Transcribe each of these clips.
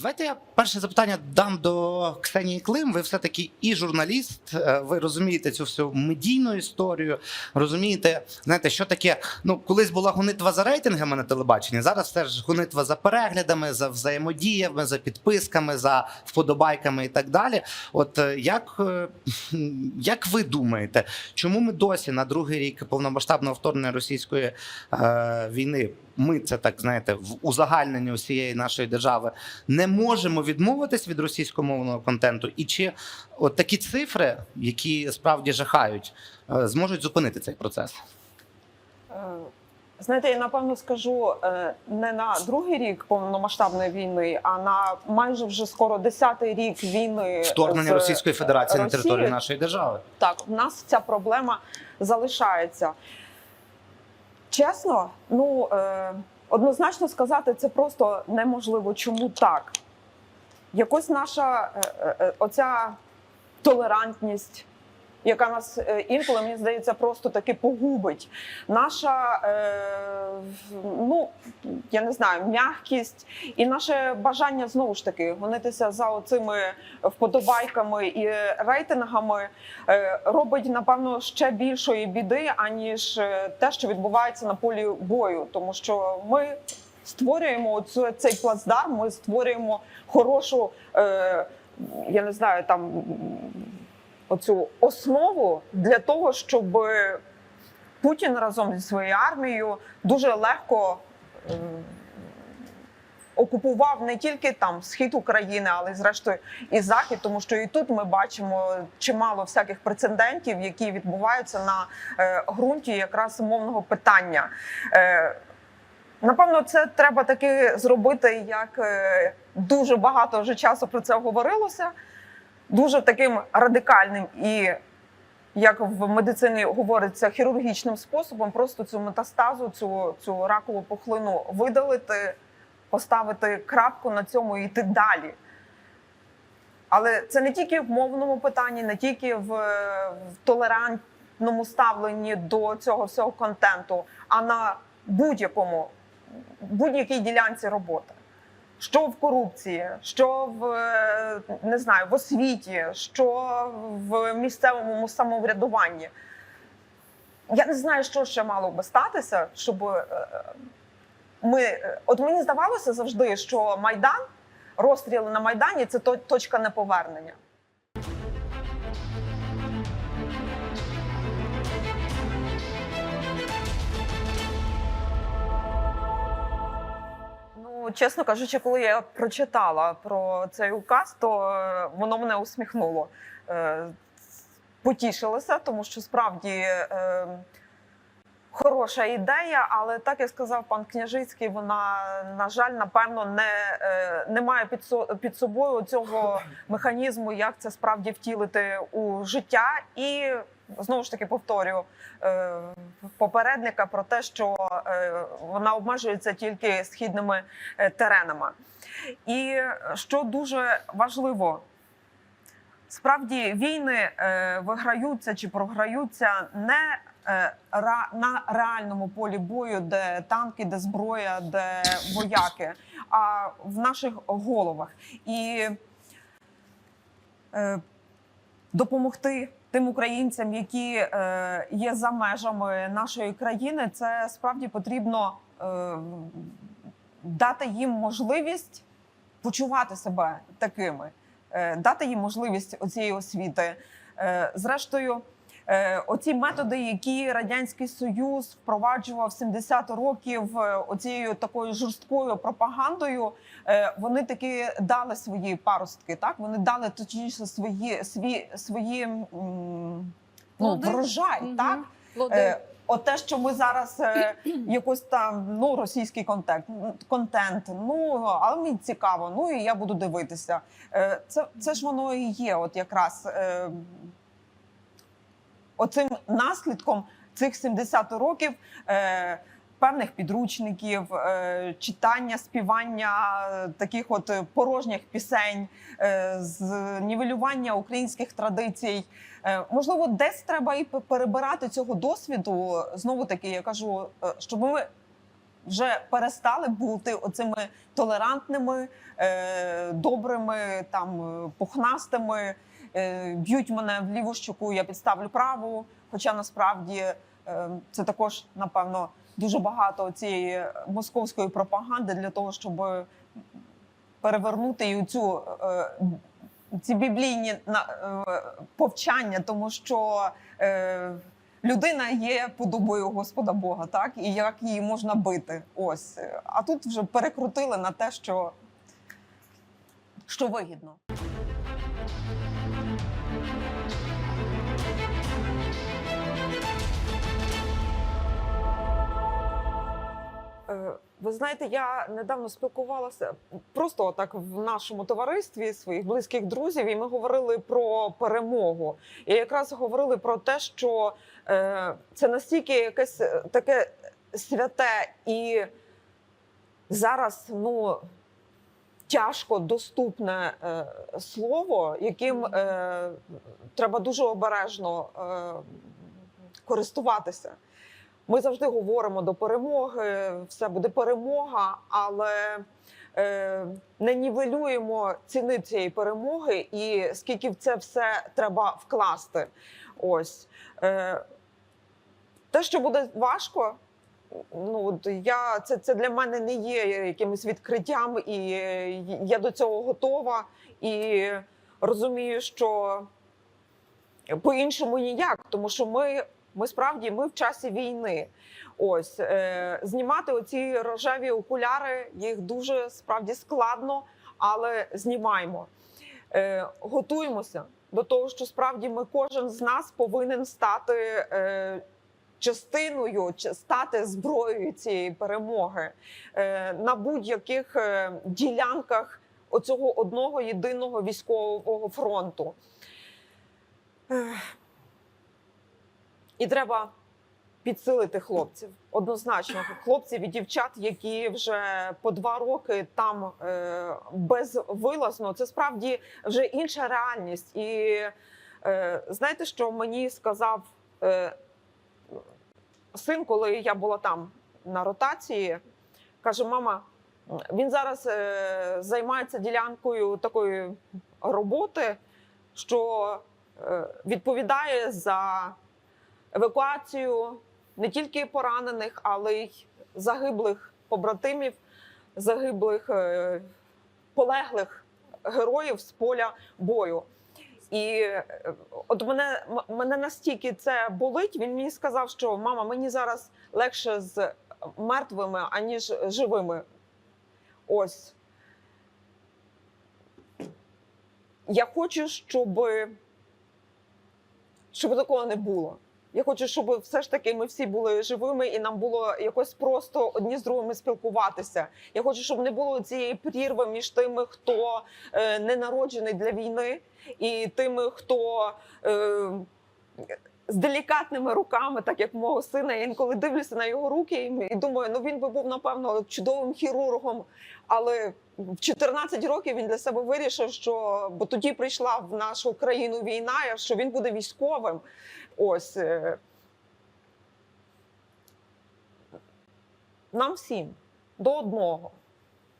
Давайте я перше запитання дам до Ксенії Клим. Ви все-таки і журналіст, е, ви розумієте цю всю медійну історію, розумієте, знаєте, що таке. Ну, колись була гонитва за рейтингами на телебаченні. Зараз все ж гонитва за переглядами, за взаємодіями, за підписками, за вподобайками і так далі. От е, як, е, як ви думаєте, чому ми досі на другий рік повномасштабного вторгнення російської е, війни? Ми це так знаєте, в узагальненні усієї нашої держави не можемо відмовитись від російськомовного контенту, і чи от такі цифри, які справді жахають, е, зможуть зупинити цей процес? Е, Знаєте, я напевно скажу е, не на другий рік повномасштабної війни, а на майже вже скоро десятий рік війни Вторгнення з Російської Федерації на Росією. територію нашої держави. Так, в нас ця проблема залишається. Чесно, ну е, однозначно сказати це просто неможливо. Чому так? Якось наша е, е, е, оця толерантність, яка нас е, інколи, мені здається, просто таки погубить. Наша, е, ну я не знаю, м'якість і наше бажання знову ж таки гонитися за оцими вподобайками і рейтингами е, робить напевно ще більшої біди, аніж е, те, що відбувається на полі бою, тому що ми. Створюємо оцю, цей плацдарм, ми створюємо хорошу, е, я не знаю, там оцю основу для того, щоб Путін разом зі своєю армією дуже легко е, окупував не тільки там схід України, але зрештою і захід, тому що і тут ми бачимо чимало всяких прецедентів, які відбуваються на е, ґрунті якраз мовного питання. Е, Напевно, це треба таки зробити, як е, дуже багато вже часу про це говорилося, дуже таким радикальним і, як в медицині говориться, хірургічним способом, просто цю метастазу, цю, цю ракову пухлину видалити, поставити крапку на цьому і йти далі. Але це не тільки в мовному питанні, не тільки в, в толерантному ставленні до цього всього контенту, а на будь-якому будь-якій ділянці роботи. Що в корупції, що в е, не знаю, в освіті, що в місцевому самоврядуванні. Я не знаю, що ще мало би статися, щоб е, ми. От мені здавалося завжди, що Майдан, розстріли на Майдані це точка неповернення. Чесно кажучи, коли я прочитала про цей указ, то е, воно мене усміхнуло. потішилося, Потішилася, тому що справді е, хороша ідея, але так як сказав пан Княжицький, вона, на жаль, напевно, не, е, не має під, під собою цього механізму, як це справді втілити у життя. І знову ж таки повторюю е, попередника про те, що е, вона обмежується тільки східними теренами. І що дуже важливо, справді війни виграються чи програються не на реальному полі бою, де танки, де зброя, де вояки, а в наших головах. І е, допомогти тим українцям, які е, є за межами нашої країни, це справді потрібно е, дати їм можливість почувати себе такими, е, дати їм можливість оцієї освіти. Е, зрештою, е, оці методи, які радянський союз впроваджував 70 років е, оцією такою жорсткою пропагандою, е, вони таки дали свої паростки. Так вони дали точніше свої свої свої ну, врожай. Мгм. Так Плоди. Е, От те, що ми зараз е, якось там ну російський контент, контент, ну але мені цікаво. Ну і я буду дивитися. Е, це, це ж воно і є, от якраз е, оцим наслідком цих 70 років. Е, Певних підручників, е, читання, співання таких от порожніх пісень, е, з нівелювання українських традицій. Е, Можливо, десь треба і перебирати цього досвіду. Знову таки, я кажу, е, щоб ми вже перестали бути оцими толерантними, е, добрими, там пухнастими. Е, б'ють мене в ліву щоку, я підставлю праву. Хоча насправді е, це також, напевно, дуже багато цієї московської пропаганди для того, щоб перевернути цю. Е, ці біблійні повчання, тому що людина є подобою Господа Бога, так і як її можна бити. Ось а тут вже перекрутили на те, що, що вигідно. Ви знаєте, я недавно спілкувалася просто так в нашому товаристві своїх близьких друзів, і ми говорили про перемогу. І якраз говорили про те, що е, це настільки якесь е, таке святе і зараз ну. Тяжко доступне е, слово, яким е, треба дуже обережно е, користуватися. Ми завжди говоримо до перемоги, все буде перемога, але е, не нівелюємо ціни цієї перемоги і скільки в це все треба вкласти. Ось е, те, що буде важко. Ну я це, це для мене не є якимось відкриттям, і е, я до цього готова і розумію, що по-іншому ніяк, тому що ми, ми справді ми в часі війни. Ось е, знімати оці рожеві окуляри, їх дуже справді складно, але знімаємо. Е, готуємося до того, що справді ми кожен з нас повинен стати. Е, Частиною стати зброєю цієї перемоги е, на будь-яких е, ділянках оцього одного єдиного військового фронту. І треба підсилити хлопців. Однозначно, хлопців і дівчат, які вже по два роки там е, безвилазно. Це справді вже інша реальність. І е, знаєте, що мені сказав е, син, коли я була там на ротації, каже: мама, він зараз е, займається ділянкою такої роботи, що е, відповідає за евакуацію не тільки поранених, але й загиблих побратимів, загиблих е, полеглих героїв з поля бою. І е, от мене, мене настільки це болить. Він мені сказав, що мама, мені зараз легше з мертвими, аніж живими. Ось. Я хочу, щоб, щоб такого не було. Я хочу, щоб все ж таки ми всі були живими і нам було якось просто одні з другими спілкуватися. Я хочу, щоб не було цієї прірви між тими, хто е, не народжений для війни, і тими, хто е, з делікатними руками, так як мого сина. Я інколи дивлюся на його руки і, думаю, ну він би був напевно чудовим хірургом, але в 14 років він для себе вирішив, що бо тоді прийшла в нашу країну війна, що він буде військовим. Ось е, нам всім до одного.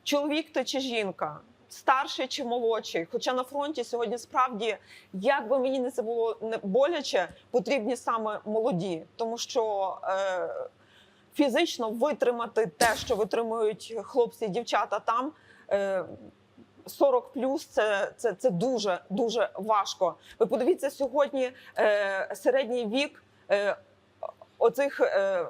Чоловік ти чи жінка, старший чи молодший. Хоча на фронті сьогодні справді, як би мені не це було не боляче, потрібні саме молоді, тому що е, фізично витримати те, що витримують хлопці і дівчата там. Е, 40 плюс це, це, це дуже дуже важко. Ви подивіться сьогодні е, середній вік е, оцих е,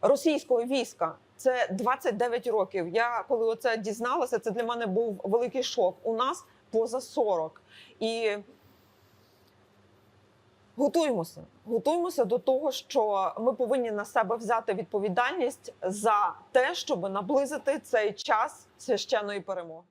російського війська. Це 29 років. Я коли оце дізналася, це для мене був великий шок. У нас поза 40. І готуємося. Готуємося до того, що ми повинні на себе взяти відповідальність за те, щоб наблизити цей час священної перемоги.